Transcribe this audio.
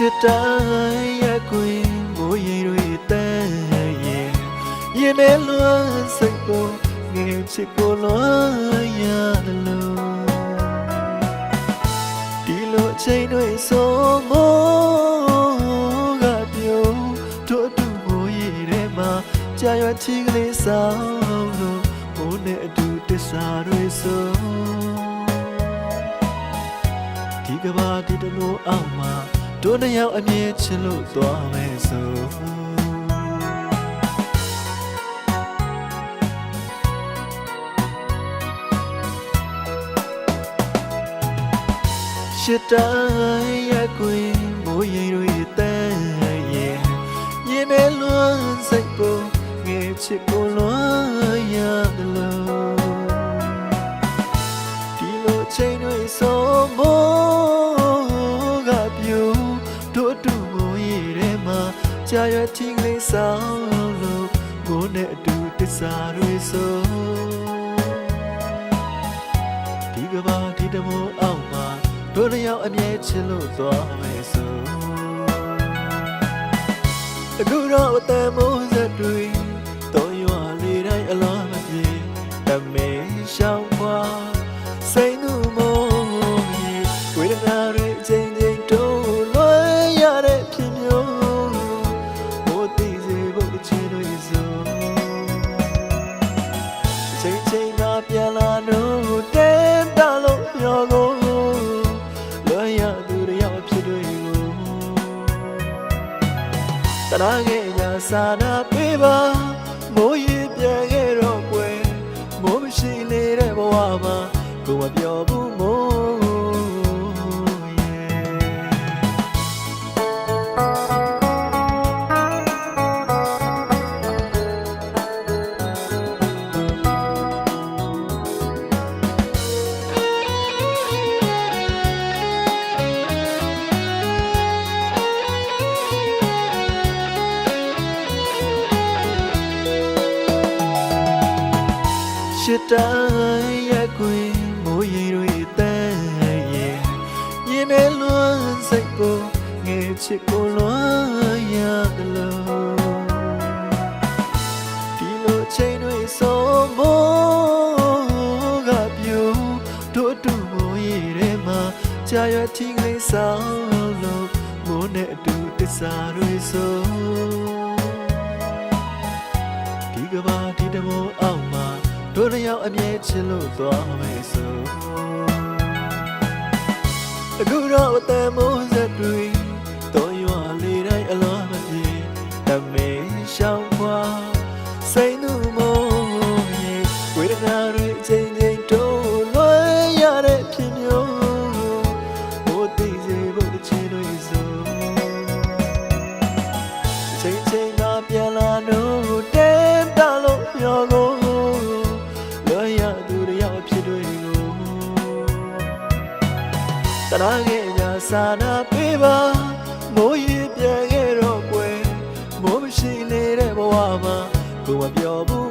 တိုင်းရက်ကွင်မိုးရေတွေတန်းရင်ရင်ထဲလွှမ်းစိတ်ပေါ်ငယ်ချစ်ကိုလွှမ်းရတယ်လို့ဒီလိုအချိန်တွေဆုံးမိုးကပြုံးတို့အတူမိုးရေထဲမှာကြာရွချီကလေးဆောင်လို့မိုးနဲ့အတူတစ္ဆာတွေဆုံးဒီကဘာဒီတမိုးအောင်မှာ တို့နှစ်ယောက်အမြဲချစ်လို့သွားမယ်ဆိုရှစ်တိုင်းရက်ကွင်မိုးရိမ်တွေတန်းရင်ရင်ထဲလွှမ်းစိတ်ပေါ်ငယ်ချစ်ကိုလွှမ်း ကြာရွထင်းလေးဆောင်လို့မိုးနဲ့အတူတစ္ဆာတွေဆုံးဒီကဘာဒီတမိုးအောင်မှာတို့နှစ်ယောက်အမြဲချစ်လို့သွားမယ်ဆိုအခုတော့အတန်မိုးစက်တွေတော့ နာခဲ့ညာစာနာပေးပါမိုးရေပြန်ခဲ့တော့ကွယ်မိုးမရှိနေတဲ့ဘဝမှာကိုမပြော ရှစ်တိုင်းရက်ကွင်မိုးရေတွေတန်းရင်ရင်ထဲလွှမ်းစိတ်ပေါ်ငယ်ချစ်ကိုလွှမ်းရတယ်လို့ဒီလိုအချိန်တွေဆုံးမိုးကပြူတို့အတူမိုးရေထဲမှာကြာရွထင်းကလေးဆောင်လို့မိုးနဲ့အတူတစ္ဆာတွေဆုံးဒီကဘာဒီတမိုးအောင်မှာ တို့နှစ်ယောက်အမြဲချစ်လို့သွားမယ်ဆိုအခုတော့အတန်မိုးစက်တွေတော့ရွာလေးတိုင်းအလားမပြေတမေရှောင်းခွာစိတ်နှမိုးရေဝေဒနာတွေအချိန်ချင်းတိုးလွှဲရတဲ့ဖြစ်မျိုးမိုးတိစေဖို့တစ်ချီတွေဆိုချိန်ချိန်သာပြန်လာလို့တဲ တနာခဲ့ညာစာနာပေးပါမိုးရေပြန်ခဲ့တော့ကွယ်မိုးမရှိနေတဲ့ဘဝမှာကိုမပြောဘူး